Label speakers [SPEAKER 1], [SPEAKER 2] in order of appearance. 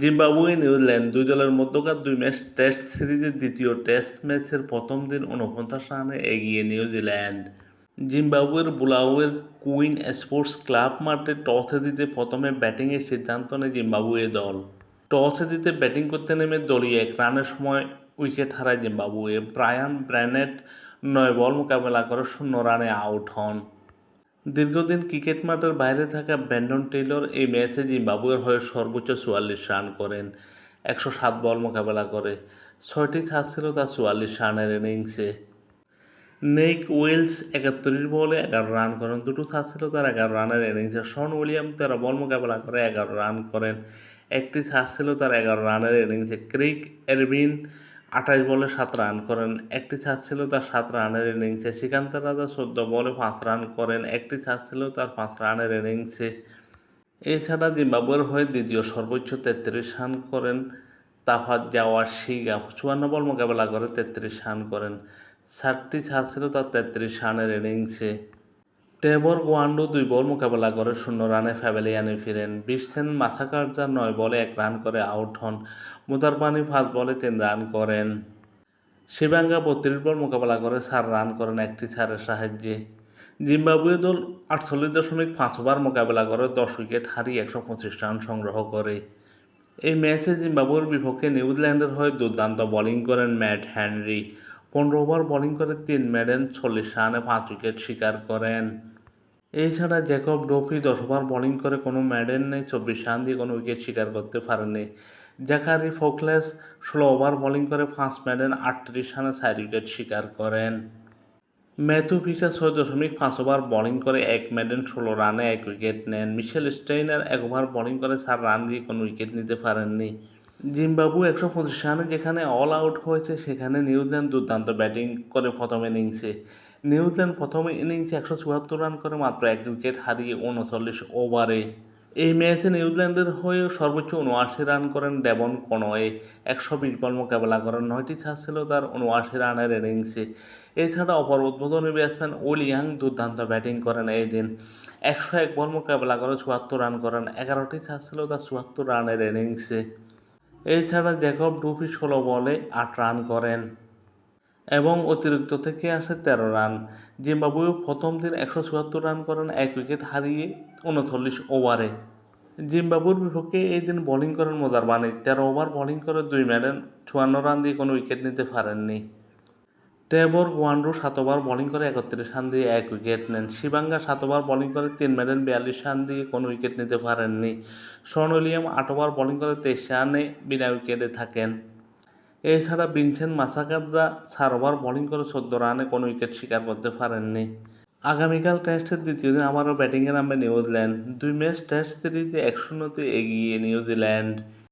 [SPEAKER 1] Zimbabwe New Zealand দুই দলের মধ্যকার দুই ম্যাচ টেস্ট সিরিজের দ্বিতীয় টেস্ট ম্যাচের প্রথম দিন উনপঞ্চাশ রানে এগিয়ে নিউজিল্যান্ড জিম্বাবুয়ের বুলাওয়ের কুইন স্পোর্টস ক্লাব মাঠে টসে দিতে প্রথমে ব্যাটিংয়ের সিদ্ধান্ত নেয় জিম্বাবুয়ে দল। টসে দিতে ব্যাটিং করতে নেমে দলীয় এক রানের সময় উইকেট হারায় জিম্বাবুয়ে। ব্রায়ান ব্র্যানেট নয় বল মোকাবেলা করে শূন্য রানে আউট হন। দীর্ঘদিন ক্রিকেট মাঠের বাইরে থাকা ব্যান্ডন টেইলর এই ম্যাচে জিম্বাবুয়ের হয়ে সর্বোচ্চ চুয়াল্লিশ রান করেন। একশো সাত বল মোকাবেলা করে। ছয়টি ছাড় ছিল তার চুয়াল্লিশ রানের ইনিংসে। নেইক ওয়েলস একাত্তরের বলে এগারো রান করেন। দুটো ছাড় ছিল তার এগারো রানের ইনিংসে। শন উইলিয়াম তেরো বল মোকাবেলা করে এগারো রান করেন। একটি ছাড় ছিল তার এগারো রানের ইনিংসে। ক্রিক এরবিন আঠাশ বলে সাত রান করেন, একটি ছাড় ছিল তার সাত রানের ইনিংসে। শ্রীকান্ত রাজা চোদ্দ বলে পাঁচ রান করেন, একটি ছাড় ছিল তার পাঁচ রানের ইনিংসে। এছাড়া জিম্বাবুয়ের হয়ে দ্বিতীয় সর্বোচ্চ তেত্রিশ রান করেন তাফাত যাওয়ার শিগা, চুয়ান্ন বল মোকাবেলা করে তেত্রিশ রান করেন। ষাটটি ছাড় ছিল তার তেত্রিশ রানের ইনিংসে। টেবর, গোয়ান্ডো দুই বল মোকাবেলা করে শূন্য রানে ফ্যাভেলিয়ানে ফিরেন। বিশসেন মাসাকারজা নয় বলে এক রান করে আউট হন। মুদারবানি পাঁচ বলে তিন রান করেন। শিবাঙ্গা বত্রিশ বল মোকাবেলা করে চার রান করেন একটি ছাড়ের সাহায্যে। জিম্বাবুয়ে দল আটচল্লিশ দশমিক পাঁচ ওভার মোকাবেলা করে দশ উইকেট হারিয়ে একশো পঁচিশ রান সংগ্রহ করে। এই ম্যাচে জিম্বাবুয়ের বিপক্ষে নিউজিল্যান্ডের হয়ে দুর্দান্ত বোলিং করেন ম্যাট হ্যানরি পনেরো ওভার বোলিং করে তিন মেডেন চল্লিশ রানে, পাঁচ উইকেট শিকার করেন। এছাড়া জ্যাকব ডোফি দশ ওভার বোলিং করে কোনো ম্যাডেন নেই, চব্বিশ রান দিয়ে কোনো উইকেট শিকার করতে পারেনি জাকারি ফোকলেস ষোলো ওভার বোলিং করে পাঁচ ম্যাডেন আটত্রিশ রানে চার উইকেট শিকার করেন। ম্যাথু ফিশার ছয় দশমিক পাঁচ ওভার বোলিং করে এক মেডেন ষোলো রানে এক উইকেট নেন। মিশেল স্টেইনার এক ওভার বোলিং করে চার রান দিয়ে কোনো উইকেট নিতে পারেননি। জিম্বাবু একশো পঁচিশ রানে যেখানে অল আউট হয়েছে, সেখানে নিউজিল্যান্ড দুর্দান্ত ব্যাটিং করে প্রথম ইনিংসে নিউজিল্যান্ড প্রথম ইনিংসে একশো চুয়াত্তর রান করে মাত্র এক উইকেট হারিয়ে উনচল্লিশ ওভারে এই ম্যাচে নিউজিল্যান্ডের হয়ে সর্বোচ্চ উনআশি রান করেন ডেবন কনওয়ে। একশো বিশ বল মোকাবেলা করেন নয়টি ছাড় ছিল তার উনআশি রানের ইনিংসে এছাড়া অপর উদ্বোধনী ব্যাটসম্যান ওলিয়াং দুর্দান্ত ব্যাটিং করেন এই দিন। একশো এক বল মোকাবেলা করে চুয়াত্তর রান করেন এগারোটি ছাড় ছিল তার চুয়াত্তর রানের ইনিংসে এছাড়া জ্যাকব ডুফি ষোলো বলে আট রান করেন এবং অতিরিক্ত থেকে আসে তেরো রান। জিম্বাবুয়ে প্রথম দিন একশো চুয়াত্তর রান করেন, এক উইকেট হারিয়ে উনচল্লিশ ওভারে। জিম্বাবুর বিপক্ষে এই দিন বোলিং করেন মোদারবানি। তেরো ওভার বোলিং করে দুই ম্যাডেন চুয়ান্ন রান দিয়ে কোনো উইকেট নিতে পারেননি। টেবর গোয়ান্ডু সাত ওভার বোলিং করে একত্রিশ রান দিয়ে এক উইকেট নেন। শিবাঙ্গা সাত ওভার বোলিং করে তিন মেডেন বিয়াল্লিশ রান দিয়ে কোনো উইকেট নিতে পারেননি। শন উইলিয়াম আট ওভার বোলিং করে তেইশ রানে বিনা উইকেটে থাকেন। এছাড়া ভিনসেন্ট মাসাকাদা চার ওভার বোলিং করে চোদ্দ রানে কোনো উইকেট শিকার করতে পারেননি। আগামীকাল টেস্টের দ্বিতীয় দিন আবারও ব্যাটিংয়ে নামবে নিউজিল্যান্ড। দুই ম্যাচ টেস্ট সিরিজে এক শূন্যতে এগিয়ে নিউজিল্যান্ড।